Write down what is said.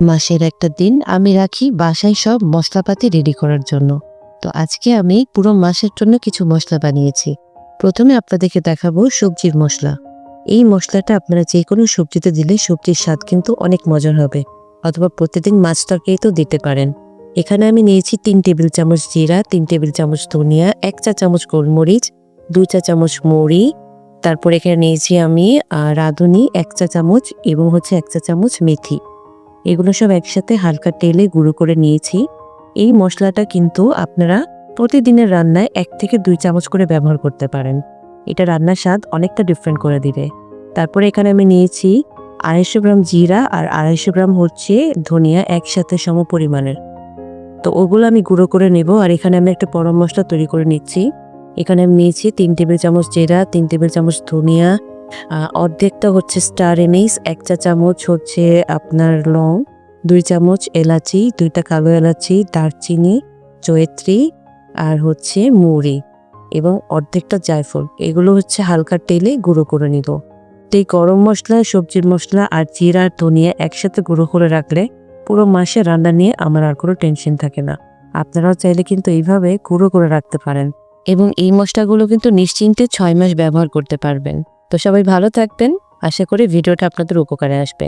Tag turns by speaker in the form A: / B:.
A: মাসের একটা দিন আমি রাখি বাসায় সব মশলাপাতি রেডি করার জন্য। তো আজকে আমি পুরো মাসের জন্য কিছু মশলা বানিয়েছি। প্রথমে আপনাদেরকে দেখাবো সবজির মশলা। এই মশলাটা আপনারা যে কোনো সবজিতে দিলে সবজির স্বাদ কিন্তু অনেক মজার হবে। অথবা প্রতিদিন মাছ তরকারিতেও দিতে পারেন। এখানে আমি নিয়েছি তিন টেবিল চামচ জিরা, তিন টেবিল চামচ ধনিয়া, এক চা চামচ গোলমরিচ দুই চা চামচ মৌরি, তারপর এখানে নিয়েছি আমি রাঁধুনি, এক চা চামচ এবং হচ্ছে এক চা চামচ মেথি। এগুলো সব একসাথে হালকা তেলে গুঁড়ো করে নিয়েছি। এই মশলাটা কিন্তু আপনারা প্রতিদিনের রান্নায় এক থেকে দুই চামচ করে ব্যবহার করতে পারেন। এটা রান্নার স্বাদ অনেকটা ডিফারেন্ট করে দিবে। তারপরে এখানে আমি নিয়েছি আড়াইশো গ্রাম জিরা আর আড়াইশো গ্রাম হচ্ছে ধনিয়া একসাথে সম পরিমাণের তো ওগুলো আমি গুঁড়ো করে নেব আর এখানে আমি একটা পরম মশলা তৈরি করে নিচ্ছি। এখানে আমি নিয়েছি তিন টেবিল চামচ জিরা, তিন টেবিল চামচ ধনিয়া অর্ধেকটা হচ্ছে স্টার এনিস এক চা চামচ হচ্ছে আপনার লং, দুই চামচ এলাচি, দুইটা কালো এলাচি, দারচিনি জয়ত্রী আর হচ্ছে মুড়ি এবং অর্ধেকটা জায়ফল। এগুলো হচ্ছে হালকা তেলে গুঁড়ো করে তো এই গরম মশলা, সবজির মশলা আর জিরা ধনিয়া একসাথে গুঁড়ো করে রাখলে পুরো মাসে রান্না নিয়ে আমার আর কোনো টেনশন থাকে না। আপনারাও চাইলে কিন্তু এইভাবে গুঁড়ো করে রাখতে পারেন এবং এই মশলাগুলো কিন্তু নিশ্চিন্তে ছয় মাস ব্যবহার করতে পারবেন। তো সবাই ভালো থাকবেন। আশা করি ভিডিওটা আপনাদের উপকারে আসবে।